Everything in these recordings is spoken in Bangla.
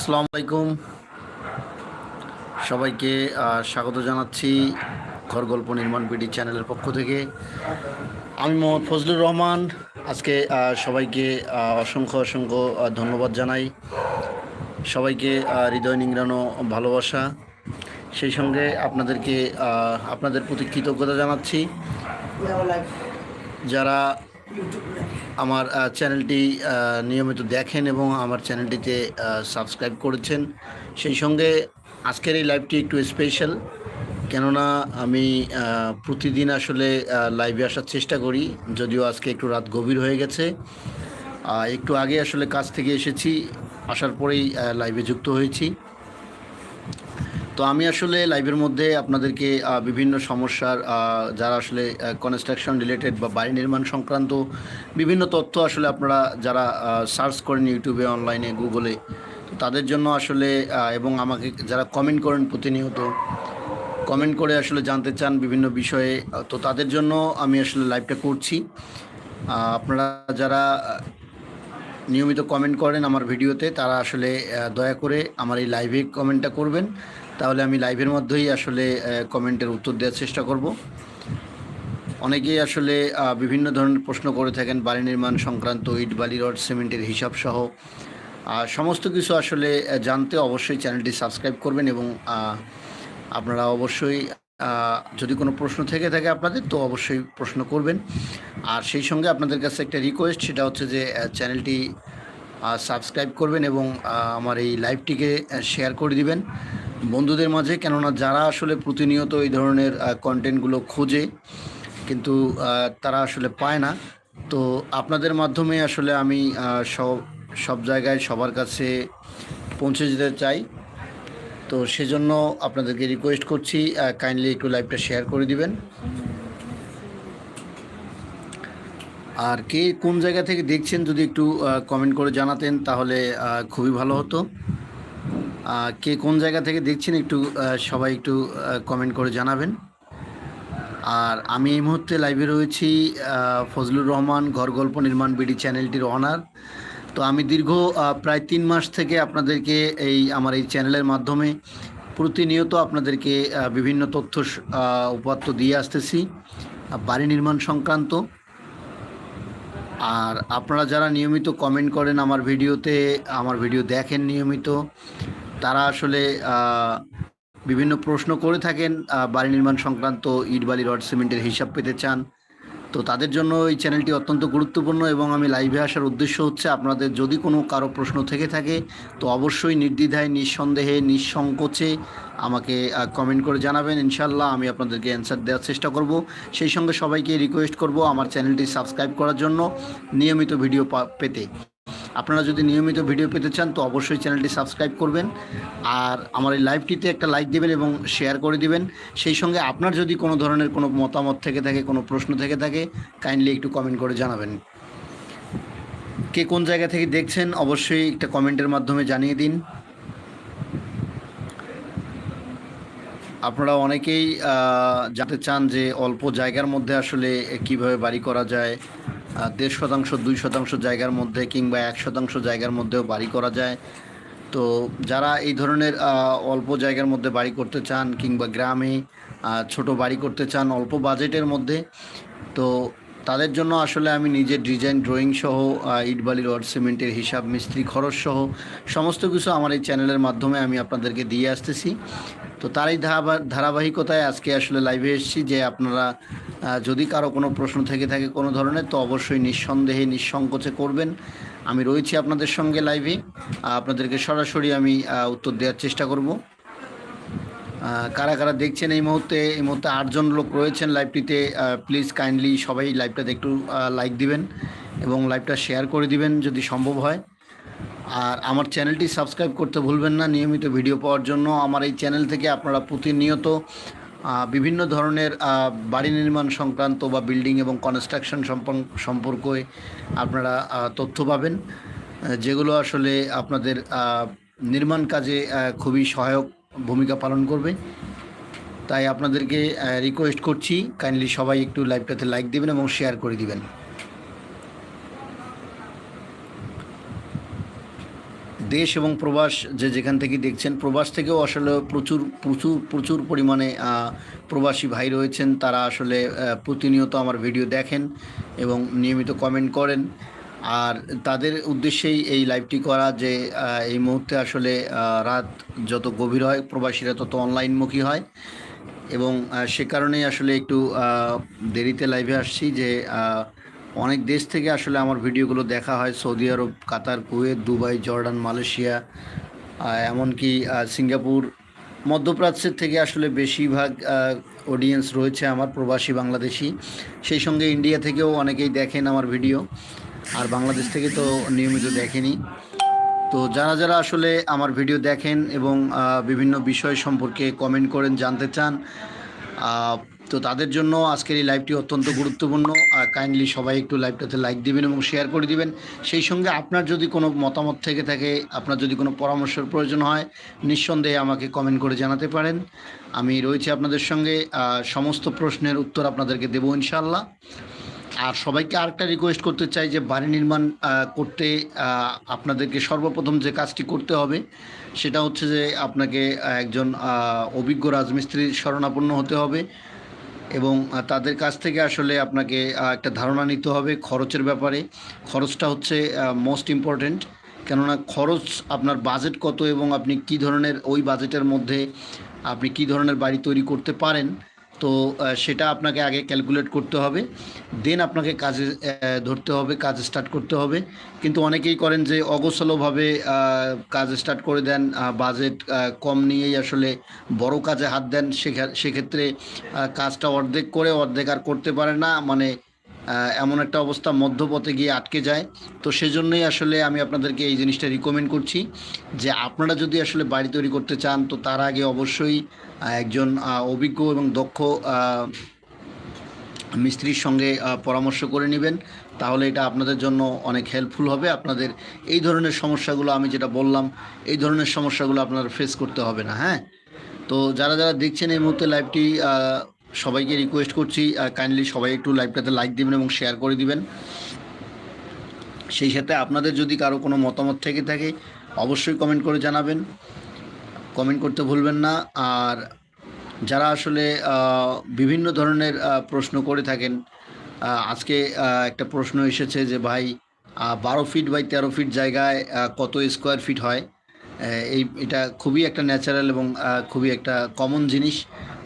আসসালামু আলাইকুম। সবাইকে স্বাগত জানাচ্ছি ঘর গল্প নির্মাণ বিডি চ্যানেলের পক্ষ থেকে। আমি মোহাম্মদ ফজলুর রহমান। আজকে সবাইকে অসংখ্য অসংখ্য ধন্যবাদ জানাই। সবাইকে হৃদয় নিংড়ানো ভালোবাসা। সেই সঙ্গে আপনাদেরকে আপনাদের প্রতি কৃতজ্ঞতা জানাচ্ছি। যারা আমার চ্যানেলটি নিয়মিত দেখেন এবং আমার চ্যানেলটিতে সাবস্ক্রাইব করেছেন। সেই সঙ্গে আজকের এই লাইভটি একটু স্পেশাল কেননা আমি প্রতিদিন আসলে লাইভে আসার চেষ্টা করি। যদিও আজকে একটু রাত গভীর হয়ে গেছে। একটু আগে আসলে কাজ থেকে এসেছি, আসার পরেই লাইভে যুক্ত হয়েছি। তো আমি আসলে লাইভের মধ্যে আপনাদেরকে বিভিন্ন সমস্যার যারা আসলে কনস্ট্রাকশন রিলেটেড বা বাড়ি নির্মাণ সংক্রান্ত বিভিন্ন তথ্য আসলে আপনারা যারা সার্চ করেন ইউটিউবে অনলাইনে গুগলে তাদের জন্য আসলে এবং আমাকে যারা কমেন্ট করেন প্রতিনিয়ত কমেন্ট করে আসলে জানতে চান বিভিন্ন বিষয়ে, তো তাদের জন্য আমি আসলে লাইভটা করছি। আপনারা যারা নিয়মিত কমেন্ট করেন আমার ভিডিওতে, তারা আসলে দয়া করে আমার এই লাইভে কমেন্টটা করবেন। তাহলে আমি লাইভের মধ্যেই আসলে কমেন্টের উত্তর দেওয়ার চেষ্টা করব। অনেকেই আসলে বিভিন্ন ধরনের প্রশ্ন করে থাকেন, বাড়ি নির্মাণ সংক্রান্ত, ইট, বালি, রড, সিমেন্টের হিসাব সহ। সমস্ত কিছু আসলে জানতে অবশ্যই চ্যানেলটি সাবস্ক্রাইব করবেন এবং আপনারা অবশ্যই যদি কোনো প্রশ্ন থেকে থাকে আপনাদের, তো অবশ্যই প্রশ্ন করবেন। আর সেই সঙ্গে আপনাদের কাছে একটা রিকোয়েস্ট সেটা হচ্ছে যে চ্যানেলটি সাবস্ক্রাইব করবেন এবং আমার এই লাইভটিকে শেয়ার করে দিবেন। বন্ধুদের মাঝে, কেননা যারা আসলে প্রতিনিয়ত এই ধরনের কন্টেন্টগুলো খোঁজে, কিন্তু তারা আসলে পায় না। তো আপনাদের মাধ্যমে আসলে আমি সব সব জায়গায় সবার কাছে পৌঁছে যেতে চাই। তো সেজন্য আপনাদেরকে রিকোয়েস্ট করছি কাইন্ডলি একটু লাইভটা শেয়ার করে দিবেন। আর কে কোন জায়গা থেকে দেখছেন, যদি একটু কমেন্ট করে জানাতেন, তাহলে খুবই ভালো হতো। কে কোন জায়গা থেকে দেখছেন একটু সবাই একটু কমেন্ট করে জানাবেন। আর আমি এই মুহূর্তে লাইভে রয়েছি ফজলুর রহমান ঘর গল্প নির্মাণ বিডি চ্যানেলটির অনার তো আমি দীর্ঘ প্রায় তিন মাস থেকে আপনাদেরকে এই, আমার এই চ্যানেলের মাধ্যমে প্রতিনিয়ত আপনাদেরকে বিভিন্ন তথ্য উপাত্ত দিয়ে আসতেছি বাড়ি নির্মাণ সংক্রান্ত। আর আপনারা যারা নিয়মিত কমেন্ট করেন আমার ভিডিওতে, আমার ভিডিও দেখেন নিয়মিত তারা আসলে বিভিন্ন প্রশ্ন করে থাকেন বাড়ি নির্মাণ সংক্রান্ত ইট, বালি, রড, সিমেন্টের হিসাব পেতে চান। তো তাদের জন্য এই চ্যানেলটি অত্যন্ত গুরুত্বপূর্ণ এবং আমি লাইভে আসার উদ্দেশ্য হচ্ছে, আপনাদের যদি কোনো কারও প্রশ্ন থেকে থাকে, তো অবশ্যই নির্দ্বিধায়, নিঃসন্দেহে, নিঃসংকোচে আমাকে কমেন্ট করে জানাবেন। ইনশাল্লাহ আমি আপনাদেরকে অ্যান্সার দেওয়ার চেষ্টা করব। সেই সঙ্গে সবাইকে রিকোয়েস্ট করব আমার চ্যানেলটি সাবস্ক্রাইব করার জন্য নিয়মিত ভিডিও পেতে। আপনারা যদি নিয়মিত ভিডিও পেতে চান, তো অবশ্যই চ্যানেলটি সাবস্ক্রাইব করবেন। আর আমার এই লাইভটিতে একটা লাইক দেবেন এবং শেয়ার করে দিবেন। সেই সঙ্গে আপনার যদি কোনো ধরনের কোনো মতামত থেকে থাকে, কোনো প্রশ্ন থেকে থাকে কাইন্ডলি একটু কমেন্ট করে জানাবেন। কে কোন জায়গা থেকে দেখছেন, অবশ্যই একটা কমেন্টের মাধ্যমে জানিয়ে দিন। আপনারা অনেকেই জানতে চান যে অল্প জায়গার মধ্যে আসলে কীভাবে বাড়ি করা যায় দেড় শতাংশ দুই শতাংশ জায়গার মধ্যে কিংবা এক শতাংশ জায়গার মধ্যেও বাড়ি করা যায়। তো যারা এই ধরনের অল্প জায়গার মধ্যে বাড়ি করতে চান কিংবা গ্রামে ছোট বাড়ি করতে চান অল্প বাজেটের মধ্যে তো তাদের জন্য আসলে আমি নিজের ডিজাইন ড্রয়িং সহ আহ, ইট বালি রড সিমেন্টের হিসাব মিস্ত্রি খরচ সহ সমস্ত কিছু আমার এই চ্যানেলের মাধ্যমে আমি আপনাদেরকে দিয়ে আসতেছি। তো তারই ধারাবা- ধারাবাহিকতায় আজকে আসলে লাইভে এসেছি যে আপনারা যদি কারও কোনো প্রশ্ন থেকে থাকে কোনো ধরনের, তো অবশ্যই নিঃসন্দেহে, নিঃসংকোচে করবেন। আমি রয়েছি আপনাদের সঙ্গে লাইভে আপনাদেরকে সরাসরি আমি উত্তর দেওয়ার চেষ্টা করব। কারা কারা দেখছেন এই মুহূর্তে এই মুহূর্তে আটজন লোক রয়েছেন লাইভটিতে প্লিজ কাইন্ডলি সবাই লাইভটাতে একটু লাইক দিবেন এবং লাইভটা শেয়ার করে দিবেন যদি সম্ভব হয়। আর আমার চ্যানেলটি সাবস্ক্রাইব করতে ভুলবেন না নিয়মিত ভিডিও পাওয়ার জন্য। আমার এই চ্যানেল থেকে আপনারা প্রতিনিয়ত বিভিন্ন ধরনের বাড়ি নির্মাণ সংক্রান্ত বা বিল্ডিং এবং কনস্ট্রাকশন সম্পর্কে আপনারা তথ্য পাবেন, যেগুলো আসলে আপনাদের নির্মাণ কাজে খুবই সহায়ক ভূমিকা পালন করবে। তাই আপনাদেরকে রিকোয়েস্ট করছি কাইন্ডলি সবাই একটু লাইভটাতে লাইক দেবেন এবং শেয়ার করে দিবেন। দেশ এবং প্রবাস যে যেখান থেকে দেখছেন, প্রবাস থেকেও আসলে প্রচুর প্রচুর প্রচুর পরিমাণে প্রবাসী ভাই রয়েছেন। তারা আসলে প্রতিনিয়ত আমার ভিডিও দেখেন এবং নিয়মিত কমেন্ট করেন। আর তাদের উদ্দেশ্যেই এই লাইভটি করা যে এই মুহূর্তে আসলে রাত যত গভীর হয় প্রবাসীরা তত অনলাইনমুখী হয়। এবং সে কারণেই আসলে একটু দেরিতে লাইভে আসছি যে অনেক দেশ থেকে আসলে আমার ভিডিওগুলো দেখা হয়, Saudi Arab, Qatar, Kuwait, Dubai, Jordan, Malaysia এমনকি সিঙ্গাপুর। মধ্যপ্রাচ্যের থেকে আসলে বেশিরভাগ অডিয়েন্স রয়েছে আমার প্রবাসী বাংলাদেশি। সেই সঙ্গে ইন্ডিয়া থেকেও অনেকেই দেখেন আমার ভিডিও। আর বাংলাদেশ থেকে তো নিয়মিত দেখেনি। তো যারা যারা আসলে আমার ভিডিও দেখেন এবং বিভিন্ন বিষয় সম্পর্কে কমেন্ট করেন, জানতে চান তো তাদের জন্য আজকের এই লাইভটি অত্যন্ত গুরুত্বপূর্ণ। কাইন্ডলি সবাই একটু লাইভটাতে লাইক দিবেন এবং শেয়ার করে দিবেন। সেই সঙ্গে আপনার যদি কোনো মতামত থেকে থাকে, আপনার যদি কোনো পরামর্শের প্রয়োজন হয়, নিঃসন্দেহে আমাকে কমেন্ট করে জানাতে পারেন। আমি রয়েছি আপনাদের সঙ্গে। সমস্ত প্রশ্নের উত্তর আপনাদেরকে দেবো ইনশাল্লাহ আর সবাইকে আরেকটা রিকোয়েস্ট করতে চাই যে, বাড়ি নির্মাণ করতে আপনাদেরকে সর্বপ্রথম যে কাজটি করতে হবে, সেটা হচ্ছে যে আপনাকে একজন অভিজ্ঞ রাজমিস্ত্রির শরণাপন্ন হতে হবে। এবং তাদের কাছ থেকে আসলে আপনাকে একটা ধারণা নিতে হবে খরচের ব্যাপারে। খরচটা হচ্ছে মোস্ট ইম্পর্ট্যান্ট কেননা খরচ আপনার বাজেট কত এবং আপনি কি ধরনের, ওই বাজেটের মধ্যে আপনি কি ধরনের বাড়ি তৈরি করতে পারেন। তো সেটা আপনাকে আগে ক্যালকুলেট করতে হবে। দেন আপনাকে কাজে ধরতে হবে, কাজ স্টার্ট করতে হবে। কিন্তু অনেকেই করেন যে অগোছালোভাবে কাজ স্টার্ট করে দেন বাজেট কম নিয়েই আসলে বড় কাজে হাত দেন। সেক্ষেত্রে কাজটা অর্ধেক করে, অর্ধেক আর করতে পারে না। মানে এমন একটা অবস্থা মধ্যপথে গিয়ে আটকে যায়। তো সেজন্যই আসলে আমি আপনাদেরকে এই জিনিসটা রিকমেন্ড করছি যে আপনারা যদি আসলে বাড়ি তৈরি করতে চান, তো তার আগে অবশ্যই একজন অভিজ্ঞ এবং দক্ষ মিস্ত্রির সঙ্গে পরামর্শ করে নেবেন। তাহলে এটা আপনাদের জন্য অনেক হেল্পফুল হবে। আপনাদের এই ধরনের সমস্যাগুলো আমি যেটা বললাম, এই ধরনের সমস্যাগুলো আপনারা ফেস করতে হবে না হ্যাঁ? তো যারা যারা দেখছেন এই মুহূর্তে লাইভটি সবাইকে রিকোয়েস্ট করছি কাইন্ডলি সবাই একটু লাইভটাতে লাইক দিবেন এবং শেয়ার করে দিবেন। সেই সাথে আপনাদের যদি কারও কোনো মতামত থেকে থাকে, অবশ্যই কমেন্ট করে জানাবেন। কমেন্ট করতে ভুলবেন না। আর যারা আসলে বিভিন্ন ধরনের প্রশ্ন করে থাকেন আজকে একটা প্রশ্ন এসেছে যে, ভাই বারো ফিট বাই তেরো ফিট জায়গায় কত স্কোয়ার ফিট হয়? এই, এটা খুবই একটা ন্যাচারাল এবং খুবই একটা কমন জিনিস।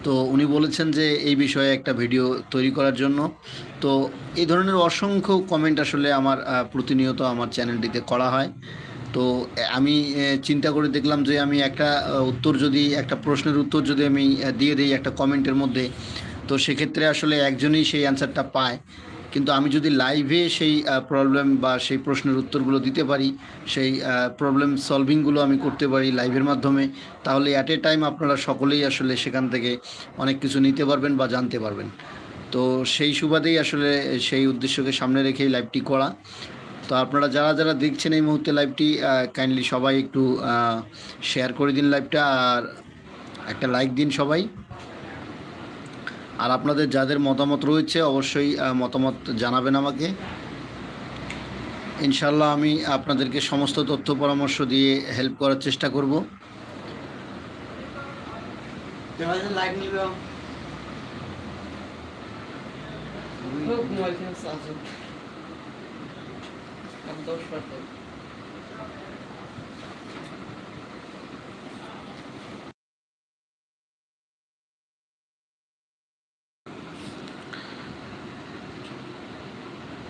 তো উনি বলেছেন যে এই বিষয়ে একটা ভিডিও তৈরি করার জন্য। তো এই ধরনের অসংখ্য কমেন্ট আসলে আমার প্রতিনিয়ত আমার চ্যানেলটিতে করা হয়। তো আমি চিন্তা করে দেখলাম যে আমি একটা উত্তর যদি, একটা প্রশ্নের উত্তর যদি আমি দিয়ে দিই একটা কমেন্টের মধ্যে, তো সেক্ষেত্রে আসলে একজনই সেই অ্যান্সারটা পায়। কিন্তু আমি যদি লাইভে সেই প্রবলেম বা সেই প্রশ্নের উত্তরগুলো দিতে পারি, সেই প্রবলেম সলভিংগুলো আমি করতে পারি লাইভের মাধ্যমে, তাহলে অ্যাট এ টাইম আপনারা সকলেই আসলে সেখান থেকে অনেক কিছু নিতে পারবেন বা জানতে পারবেন। তো সেই সুবাদেই আসলে সেই উদ্দেশ্যকে সামনে রেখেই লাইভটি করা। তো আপনারা যারা যারা দেখছেন এই মুহূর্তে লাইভটি কাইন্ডলি সবাই একটু শেয়ার করে দিন লাইভটা আর একটা লাইক দিন সবাই। আর আপনাদের যাদের মতামত রয়েছে অবশ্যই মতামত জানাবেন আমাকে ইনশাল্লাহ আমি আপনাদেরকে সমস্ত তথ্য পরামর্শ দিয়ে হেল্প করার চেষ্টা করব লাইভ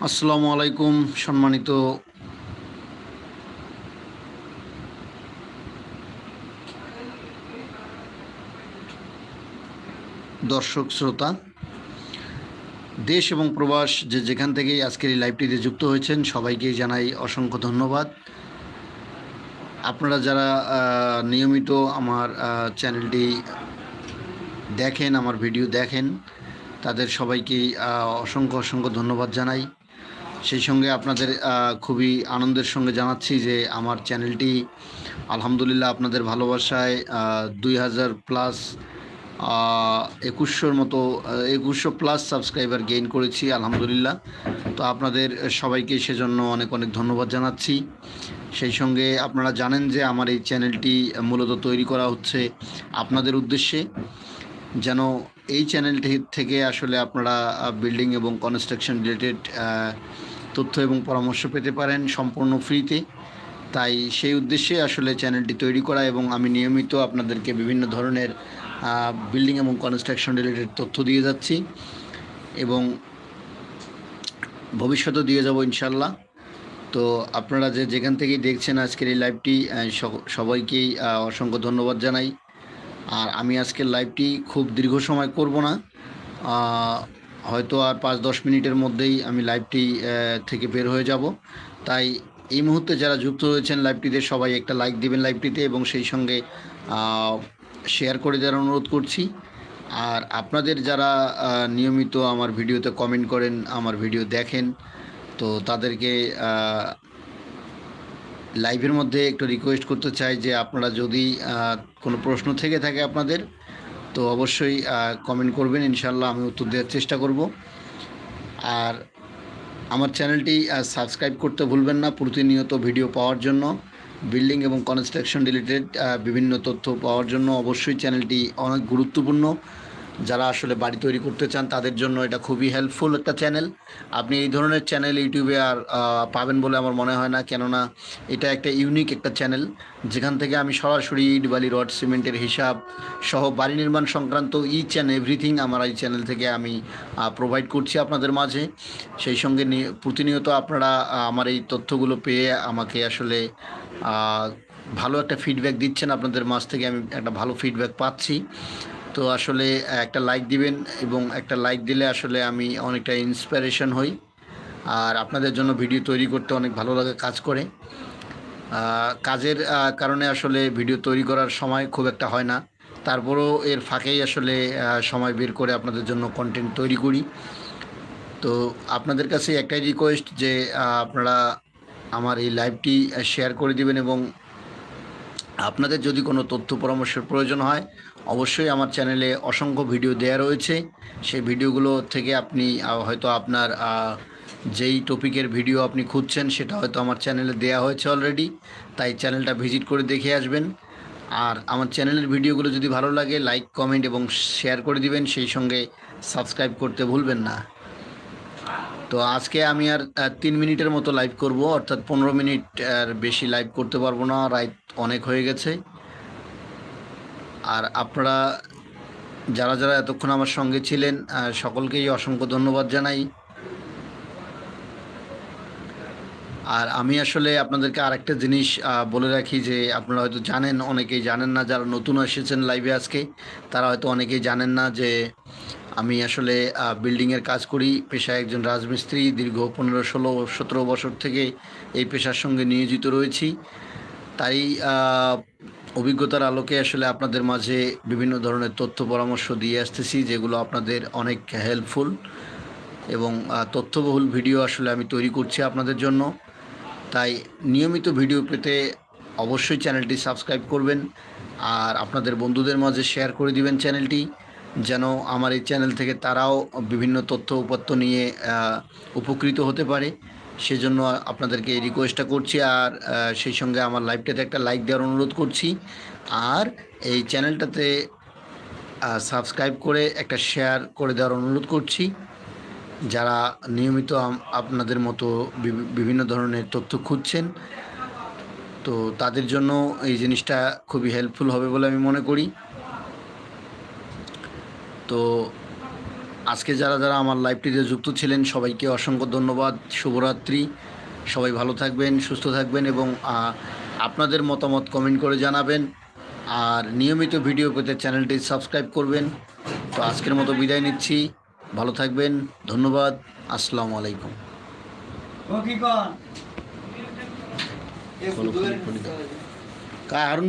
আসসালামু আলাইকুম, সম্মানিত দর্শক, শ্রোতা, দেশ এবং প্রবাস যে যেখান থেকেই আজকের এই লাইভটিতে যুক্ত হয়েছেন সবাইকেই জানাই অসংখ্য ধন্যবাদ। আপনারা যারা নিয়মিত আমার চ্যানেলটি দেখেন, আমার ভিডিও দেখেন, তাদের সবাইকেই অসংখ্য অসংখ্য ধন্যবাদ জানাই। সেই সঙ্গে আপনাদের খুবই আনন্দের সঙ্গে জানাচ্ছি যে আমার চ্যানেলটি আলহামদুলিল্লাহ আপনাদের ভালোবাসায় দুই হাজার প্লাস একুশশোর মতো একুশশো প্লাস সাবস্ক্রাইবার গেইন করেছি আলহামদুলিল্লাহ। তো আপনাদের সবাইকে সেজন্য অনেক অনেক ধন্যবাদ জানাচ্ছি। সেই সঙ্গে আপনারা জানেন যে আমার এই চ্যানেলটি মূলত তৈরি করা হচ্ছে আপনাদের উদ্দেশ্যে। যেন এই চ্যানেলটি থেকে আসলে আপনারা বিল্ডিং এবং কনস্ট্রাকশন রিলেটেড তথ্য এবং পরামর্শ পেতে পারেন সম্পূর্ণ ফ্রিতে। তাই সেই উদ্দেশ্যে আসলে চ্যানেলটি তৈরি করা এবং আমি নিয়মিত আপনাদেরকে বিভিন্ন ধরনের বিল্ডিং এবং কনস্ট্রাকশন রিলেটেড তথ্য দিয়ে যাচ্ছি এবং ভবিষ্যতেও দিয়ে যাব ইনশাল্লাহ তো আপনারা যে যেখান থেকেই দেখছেন আজকের এই লাইভটি সবাইকেই অসংখ্য ধন্যবাদ জানাই। আর আমি আজকের লাইভটি খুব দীর্ঘ সময় করব না। হয়তো আর পাঁচ, দশ মিনিটের মধ্যেই আমি লাইভটি থেকে বের হয়ে যাব। তাই এই মুহূর্তে যারা যুক্ত রয়েছেন লাইভটিতে সবাই একটা লাইক দিবেন লাইভটিতে এবং সেই সঙ্গে শেয়ার করে দেওয়ার অনুরোধ করছি। আর আপনাদের যারা নিয়মিত আমার ভিডিওতে কমেন্ট করেন, আমার ভিডিও দেখেন, তো তাদেরকে লাইভের মধ্যে একটু রিকোয়েস্ট করতে চাই যে আপনারা যদি কোনো প্রশ্ন থেকে থাকে আপনাদের তো অবশ্যই কমেন্ট করবেন ইনশাল্লাহ আমি উত্তর দেওয়ার চেষ্টা করব। আর আমার চ্যানেলটি সাবস্ক্রাইব করতে ভুলবেন না। প্রতিনিয়ত ভিডিও পাওয়ার জন্য বিল্ডিং এবং কনস্ট্রাকশন রিলেটেড বিভিন্ন তথ্য পাওয়ার জন্য অবশ্যই চ্যানেলটি অনেক গুরুত্বপূর্ণ। যারা আসলে বাড়ি তৈরি করতে চান, তাদের জন্য এটা খুবই হেল্পফুল একটা চ্যানেল আপনি এই ধরনের চ্যানেল ইউটিউবে আর পাবেন বলে আমার মনে হয় না। কেননা এটা একটা ইউনিক একটা চ্যানেল যেখান থেকে আমি সরাসরি ইট বালি রড, সিমেন্টের হিসাব সহ বাড়ি নির্মাণ সংক্রান্ত ইচ অ্যান্ড এভরিথিং আমার এই চ্যানেল থেকে আমি প্রোভাইড করছি আপনাদের মাঝে। সেই সঙ্গে প্রতিনিয়ত আপনারা আমার এই তথ্যগুলো পেয়ে আমাকে আসলে ভালো একটা ফিডব্যাক দিচ্ছেন। আপনাদের মাঝ থেকে আমি একটা ভালো ফিডব্যাক পাচ্ছি। তো আসলে, একটা লাইক দিবেন এবং একটা লাইক দিলে আসলে আমি অনেকটা ইন্সপিরেশন হই। আর আপনাদের জন্য ভিডিও তৈরি করতে অনেক ভালো লাগে কাজ করে। কাজের কারণে আসলে ভিডিও তৈরি করার সময় খুব একটা হয় না। তারপরেও এর ফাঁকেই আসলে সময় বের করে আপনাদের জন্য কন্টেন্ট তৈরি করি। তো আপনাদের কাছে একটাই রিকোয়েস্ট যে আপনারা আমার এই লাইভটি শেয়ার করে দিবেন এবং আপনাদের যদি কোনো তথ্য পরামর্শের প্রয়োজন হয়, অবশ্যই আমার চ্যানেলে অসংখ্য ভিডিও দেয়া রয়েছে। সেই ভিডিওগুলো থেকে আপনি হয়তো আপনার যেই টপিকের ভিডিও আপনি খুঁজছেন, সেটা হয়তো আমার চ্যানেলে দেয়া হয়েছে অলরেডি তাই চ্যানেলটা ভিজিট করে দেখে আসবেন। আর আমার চ্যানেলের ভিডিওগুলো যদি ভালো লাগে লাইক কমেন্ট এবং শেয়ার করে দিবেন, সেই সঙ্গে সাবস্ক্রাইব করতে ভুলবেন না। তো আজকে আমি আর তিন মিনিটের মতো লাইভ করব, অর্থাৎ পনেরো মিনিট আর বেশি লাইভ করতে পারব না। রাত অনেক হয়ে গেছে। আর আপনারা যারা যারা এতক্ষণ আমার সঙ্গে ছিলেন সকলকেই অসংখ্য ধন্যবাদ জানাই। আর আমি আসলে আপনাদেরকে আরেকটা জিনিস বলে রাখি যে আপনারা হয়তো জানেন, অনেকেই জানেন না, যারা নতুন এসেছেন লাইভে আজকে, তারা হয়তো অনেকেই জানেন না যে আমি আসলে বিল্ডিংয়ের কাজ করি। পেশায় একজন রাজমিস্ত্রি, দীর্ঘ পনেরো, ষোলো, সতেরো বছর থেকে এই পেশার সঙ্গে নিয়োজিত রয়েছি। তাই অভিজ্ঞতার আলোকে আসলে আপনাদের মাঝে বিভিন্ন ধরনের তথ্য পরামর্শ দিয়ে আসতেছি, যেগুলো আপনাদের অনেক হেল্পফুল এবং তথ্যবহুল ভিডিও আসলে আমি তৈরি করছি আপনাদের জন্য। তাই নিয়মিত ভিডিও পেতে অবশ্যই চ্যানেলটি সাবস্ক্রাইব করবেন আর আপনাদের বন্ধুদের মাঝে শেয়ার করে দিবেন চ্যানেলটি, যেন আমার এই চ্যানেল থেকে তারাও বিভিন্ন তথ্য উপাত্ত নিয়ে উপকৃত হতে পারে। সেজন্য আপনাদেরকে রিকোয়েস্টটা করছি আর সেই সঙ্গে আমার লাইভটাতে একটা লাইক দেওয়ার অনুরোধ করছি। আর এই চ্যানেলটাতে সাবস্ক্রাইব করে একটা শেয়ার করে দেওয়ার অনুরোধ করছি। যারা নিয়মিত আপনাদের মতো বিভিন্ন ধরনের তথ্য খুঁজছেন, তো তাদের জন্য এই জিনিসটা খুবই হেল্পফুল হবে বলে আমি মনে করি। তো আজকে যারা যারা আমার লাইভটিতে যুক্ত ছিলেন সবাইকে অসংখ্য ধন্যবাদ। শুভরাত্রি। সবাই ভালো থাকবেন সুস্থ থাকবেন এবং আপনাদের মতামত কমেন্ট করে জানাবেন। আর নিয়মিত ভিডিও পেতে চ্যানেলটি সাবস্ক্রাইব করবেন। তো আজকের মতো বিদায় নিচ্ছি। ভালো থাকবেন। ধন্যবাদ। আসসালামু আলাইকুম। ও কি কর? এই ফুটবলের কা হারুন